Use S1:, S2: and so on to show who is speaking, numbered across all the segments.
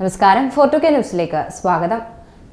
S1: നമസ്കാരം. ഫോർട്ടു കെ ന്യൂസിലേക്ക് സ്വാഗതം.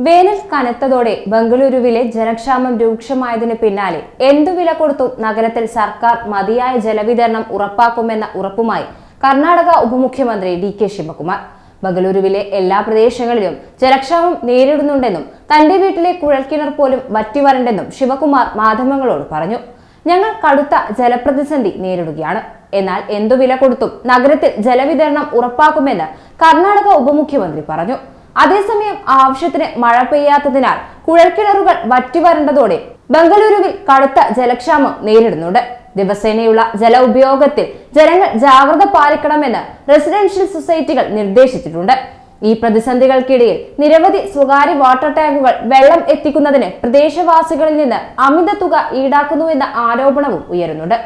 S1: വേനൽ കനത്തതോടെ ബംഗളൂരുവിലെ ജലക്ഷാമം രൂക്ഷമായതിന് പിന്നാലെ എന്തു വില കൊടുത്തും നഗരത്തിൽ സർക്കാർ മതിയായ ജലവിതരണം ഉറപ്പാക്കുമെന്ന ഉറപ്പുമായി കർണാടക ഉപമുഖ്യമന്ത്രി ഡി കെ ശിവകുമാർ. ബംഗളൂരുവിലെ എല്ലാ പ്രദേശങ്ങളിലും ജലക്ഷാമം നേരിടുന്നുണ്ടെന്നും തന്റെ വീട്ടിലെ കുഴൽക്കിണർ പോലും വറ്റിവരണ്ടെന്നും ശിവകുമാർ മാധ്യമങ്ങളോട് പറഞ്ഞു. ഞങ്ങൾ കടുത്ത ജലപ്രതിസന്ധി നേരിടുകയാണ്. എന്നാൽ എന്തു വില കൊടുത്തും നഗരത്തിൽ ജലവിതരണം ഉറപ്പാക്കുമെന്ന് കർണാടക ഉപമുഖ്യമന്ത്രി പറഞ്ഞു. അതേസമയം ആവശ്യത്തിന് മഴ പെയ്യാത്തതിനാൽ കുഴൽക്കിണറുകൾ വറ്റിവരണ്ടതോടെ ബംഗളൂരുവിൽ കടുത്ത ജലക്ഷാമം നേരിടുന്നുണ്ട്. ദിവസേനയുള്ള ജല ഉപയോഗത്തിൽ ജനങ്ങൾ ജാഗ്രത പാലിക്കണമെന്ന് റെസിഡൻഷ്യൽ സൊസൈറ്റികൾ നിർദ്ദേശിച്ചിട്ടുണ്ട്. ഈ പ്രതിസന്ധികൾക്കിടയിൽ നിരവധി സ്വകാര്യ വാട്ടർ ടാങ്കുകൾ വെള്ളം എത്തിക്കുന്നതിന് പ്രദേശവാസികളിൽ നിന്ന് അമിത തുക ഈടാക്കുന്നുവെന്ന ആരോപണവും ഉയരുന്നുണ്ട്.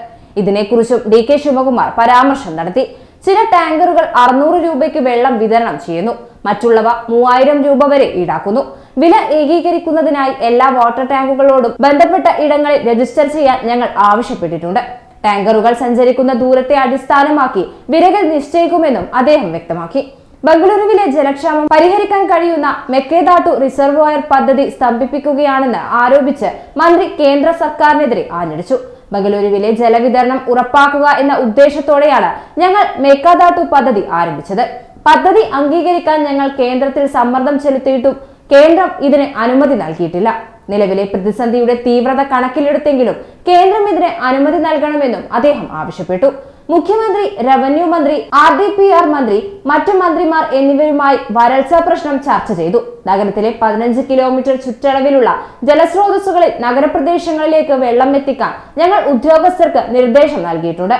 S1: ഇതിനെക്കുറിച്ചും ഡി കെ ശിവകുമാർ പരാമർശം നടത്തി. ചില ടാങ്കറുകൾ അറുന്നൂറ് രൂപയ്ക്ക് വെള്ളം വിതരണം ചെയ്യുന്നു. മറ്റുള്ളവ മൂവായിരം രൂപ വരെ ഈടാക്കുന്നു. വില ഏകീകരിക്കുന്നതിനായി എല്ലാ വാട്ടർ ടാങ്കുകളോടും ബന്ധപ്പെട്ട ഇടങ്ങളിൽ രജിസ്റ്റർ ചെയ്യാൻ ഞങ്ങൾ ആവശ്യപ്പെട്ടിട്ടുണ്ട്. ടാങ്കറുകൾ സഞ്ചരിക്കുന്ന ദൂരത്തെ അടിസ്ഥാനമാക്കി വിലകൾ നിശ്ചയിക്കുമെന്നും അദ്ദേഹം വ്യക്തമാക്കി. ബംഗളൂരുവിലെ ജലക്ഷാമം പരിഹരിക്കാൻ കഴിയുന്ന മെക്കേദാട്ടു റിസർവോയർ പദ്ധതി സ്തംഭിപ്പിക്കുകയാണെന്ന് ആരോപിച്ച് മന്ത്രി കേന്ദ്ര സർക്കാരിനെതിരെ ആഞ്ഞടിച്ചു. ബംഗളൂരുവിലെ ജലവിതരണം ഉറപ്പാക്കുക എന്ന ഉദ്ദേശത്തോടെയാണ് ഞങ്ങൾ മേക്കാദാട്ടു പദ്ധതി ആരംഭിച്ചത്. പദ്ധതി അംഗീകരിക്കാൻ ഞങ്ങൾ കേന്ദ്രത്തിൽ സമ്മർദ്ദം ചെലുത്തിയിട്ടും കേന്ദ്രം ഇതിന് അനുമതി നൽകിയിട്ടില്ല. നിലവിലെ പ്രതിസന്ധിയുടെ തീവ്രത കണക്കിലെടുത്തെങ്കിലും കേന്ദ്രം ഇതിന് അനുമതി നൽകണമെന്നും അദ്ദേഹം ആവശ്യപ്പെട്ടു. മുഖ്യമന്ത്രി റവന്യൂ മന്ത്രി ആർ ഡി പി ആർ മന്ത്രി മറ്റു മന്ത്രിമാർ എന്നിവരുമായി വരൾച്ച പ്രശ്നം ചർച്ച ചെയ്തു. നഗരത്തിലെ പതിനഞ്ച് കിലോമീറ്റർ ചുറ്റളവിലുള്ള ജലസ്രോതസ്സുകളിൽ നഗരപ്രദേശങ്ങളിലേക്ക് വെള്ളം എത്തിക്കാൻ ഞങ്ങൾ ഉദ്യോഗസ്ഥർക്ക് നിർദ്ദേശം നൽകിയിട്ടുണ്ട്.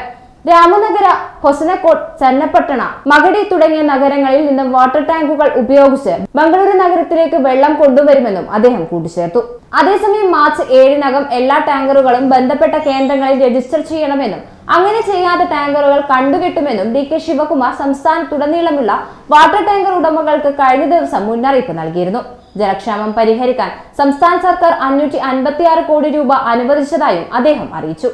S1: രാമനഗര ഹൊസനക്കോട്ട് ചന്നപ്പട്ടണ മകടി തുടങ്ങിയ നഗരങ്ങളിൽ നിന്നും വാട്ടർ ടാങ്കുകൾ ഉപയോഗിച്ച് ബംഗളൂരു നഗരത്തിലേക്ക് വെള്ളം കൊണ്ടുവരുമെന്നും അദ്ദേഹം കൂട്ടിച്ചേർത്തു. അതേസമയം മാർച്ച് ഏഴിനകം എല്ലാ ടാങ്കറുകളും ബന്ധപ്പെട്ട കേന്ദ്രങ്ങളിൽ രജിസ്റ്റർ ചെയ്യണമെന്നും അങ്ങനെ ചെയ്യാത്ത ടാങ്കറുകൾ കണ്ടുകെട്ടുമെന്നും ഡി കെ ശിവകുമാർ സംസ്ഥാനത്തുടനീളമുള്ള വാട്ടർ ടാങ്കർ ഉടമകൾക്ക് കഴിഞ്ഞ ദിവസം മുന്നറിയിപ്പ് നൽകിയിരുന്നു. ജലക്ഷാമം പരിഹരിക്കാൻ സംസ്ഥാന സർക്കാർ അഞ്ഞൂറ്റി കോടി രൂപ അനുവദിച്ചതായും അദ്ദേഹം അറിയിച്ചു.